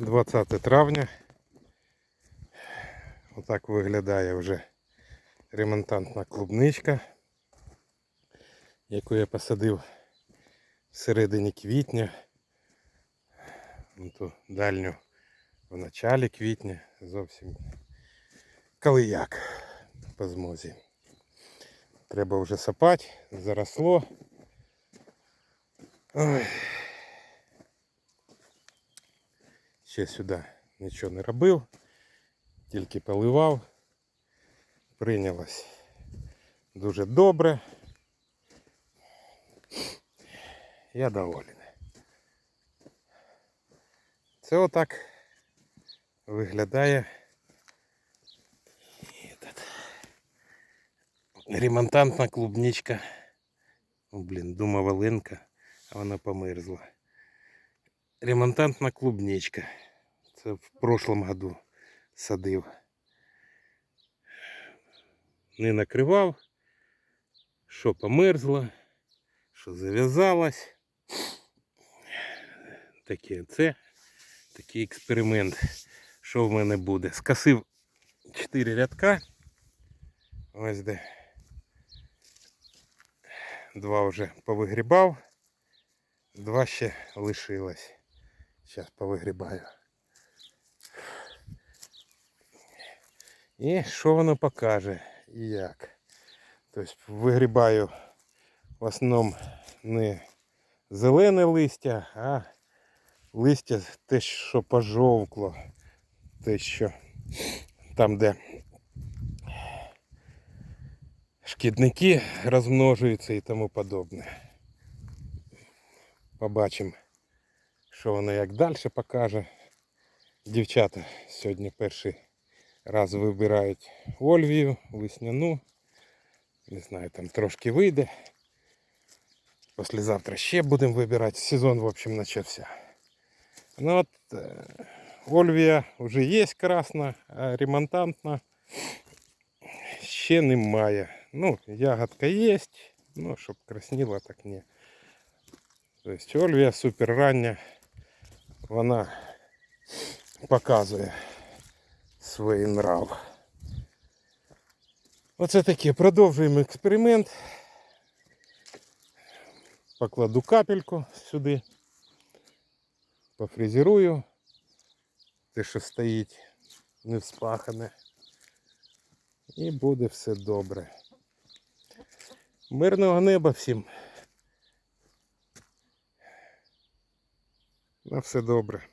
20 травня. Отак виглядає вже ремонтантна клубничка, яку я посадив всередині квітня. Ну, Ту дальню в началі квітня зовсім коли як по змозі. Треба вже сапати, заросло. Ой. Ще сюди нічого не робив, тільки поливав. Прийнялось дуже добре. Я доволен. Це отак виглядає ремонтантна клубничка. О, блін, думав Оленка, а вона померзла. Ремонтантна клубничка. Це в прошлом году садив. Не накривав, що померзло, що зав'язалось. Таке це такий експеримент, що в мене буде. Скосив 4 рядка. Ось де. Два вже повигрібав, два ще лишилось. Зараз повигрібаю. І що воно покаже і як. Тобто вигрібаю в основному не зелене листя, а листя те, що пожовкло, те, що там, де шкідники розмножуються і тому подобне. Побачимо, що воно як далі покаже. Дівчата сьогодні перший раз вибирають Ольвію, весняну. Не знаю, там трошки вийде. Послезавтра ще будемо вибирати. Сезон, в общем, почався. Ну от е, Ольвія вже є красна, а ремонтантна ще немає. Ну, ягодка є, ну, щоб красніла, так ні. Тобто Ольвія супер рання, вона показує Свій нрав. Оце таке, продовжуємо експеримент. Покладу капельку сюди, пофрезерую те, що стоїть не вспахане. І буде все добре. Мирного неба всім. На все добре.